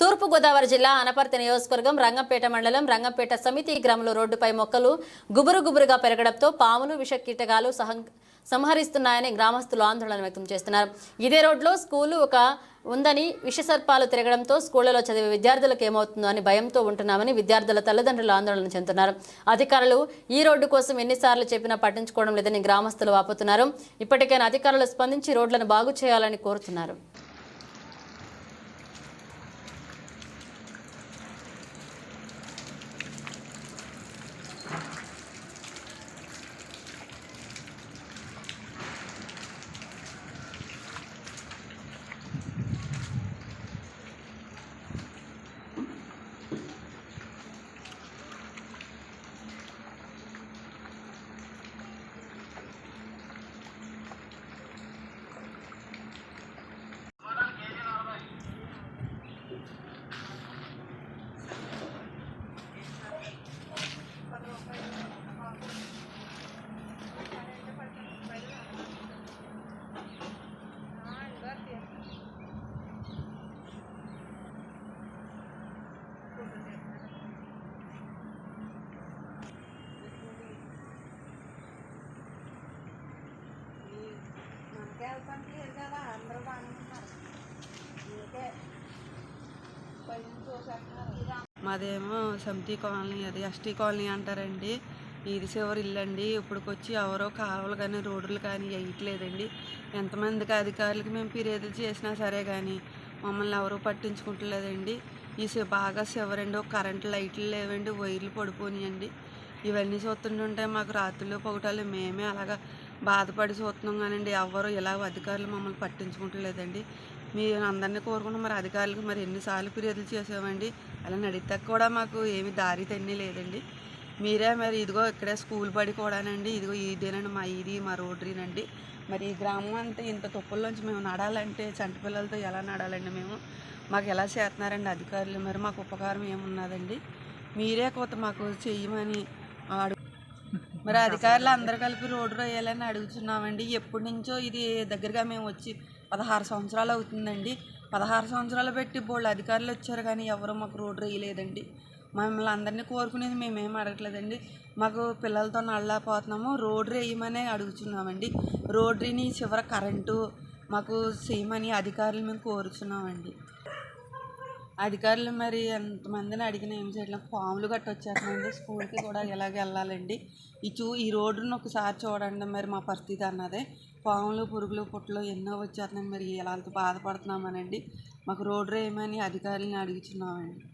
తూర్పుగోదావరి జిల్లా అనపర్తి నియోజకవర్గం రంగంపేట మండలం రంగంపేట సమితి గ్రామంలో రోడ్డుపై మొక్కలు గుబురు గుబురుగా పెరగడంతో పాములు విష కీటకాలు సంహరిస్తున్నాయని గ్రామస్తులు ఆందోళన వ్యక్తం చేస్తున్నారు. ఇదే రోడ్లో స్కూలు ఒక ఉందని విషసర్పాలు తిరగడంతో స్కూళ్ళలో చదివే విద్యార్థులకు ఏమవుతుందో అని భయంతో ఉంటున్నామని విద్యార్థుల తల్లిదండ్రులు ఆందోళన చెందుతున్నారు. అధికారులు ఈ రోడ్డు కోసం ఎన్నిసార్లు చెప్పినా పట్టించుకోవడం లేదని గ్రామస్తులు వాపోతున్నారు. ఇప్పటికైనా అధికారులు స్పందించి రోడ్లను బాగు చేయాలని కోరుతున్నారు. లేదు కదా అందరూ మీకే చూసేస్తున్నారు. మాదేమో సమితి కాలనీ అది ఎస్టీ కాలనీ అంటారండి. ఇది చివరి ఇల్లు అండి ఇప్పటికొచ్చి ఎవరో కాలువలు కానీ రోడ్లు కానీ వేయట్లేదండి. ఎంతమందికి అధికారులకి మేము ఫిర్యాదులు చేసినా సరే కానీ మమ్మల్ని ఎవరూ పట్టించుకుంటలేదండి. ఈ సి- బాగా చివరండి. ఒక కరెంట్ లైట్లు లేవండి. వైర్లు పడిపోయినాయండి ఇవన్నీ చూస్తుంటుంటే మాకు రాత్రులు పొగటాలు. మేమే అలాగా బాధపడి చూస్తున్నాం కానండి ఎవరు ఇలా అధికారులు మమ్మల్ని పట్టించుకుంటలేదండి మీరు అందరినీ కోరుకుంటున్నాం మరి అధికారులకు మరి ఎన్నిసార్లు ఫిర్యాదులు చేసామండి. అలా నడితే కూడా మాకు ఏమి దారి తన్ని లేదండి. మీరే మరి ఇదిగో ఇక్కడే స్కూల్ బడి కూడానండి ఇదిగో ఇదేనండి మా ఇది మా రోడ్రీనండి మరి ఈ గ్రామం అంతా ఇంత తుప్పల్లోంచి మేము నడాలంటే చంటి పిల్లలతో ఎలా నడాలండి మేము? మాకు ఎలా చేస్తున్నారండి అధికారులు? మరి మాకు ఉపకారం ఏమున్నదండి? మీరే కొత్త మాకు చెయ్యమని ఆడు మరి అధికారులు అందరు కలిపి రోడ్డు వేయాలని అడుగుతున్నామండి. ఎప్పటి నుంచో ఇది దగ్గరగా మేము వచ్చి పదహారు సంవత్సరాలు అవుతుందండి. పదహారు సంవత్సరాలు పెట్టి బోళ్ళు అధికారులు వచ్చారు కానీ ఎవరు మాకు రోడ్డు వేయలేదండి మమ్మల్ని అందరినీ కోరుకునేది మేమేం అడగట్లేదండి. మాకు పిల్లలతో నళ్ళపోతున్నాము రోడ్డు వేయమనే అడుగుతున్నామండి. రోడ్డుని చివర కరెంటు మాకు చేయమని అధికారులు మేము కోరుచున్నామండి అధికారులు మరి ఎంతమందిని అడిగినా ఏం చేయట్లేదు. పాములు గట్ట వచ్చేస్తున్నాయండి స్కూల్కి కూడా ఎలాగ వెళ్ళాలండి. ఈ చూ ఈ రోడ్డును ఒకసారి చూడండి మరి మా పరిస్థితి అన్నదే. పాములు పురుగులు పుట్టలు ఎన్నో వచ్చేస్తున్నాయి. మరి ఎలా అంత బాధపడుతున్నామనండి. మాకు రోడ్డు వేయమని అధికారులని అడుగుతున్నామండి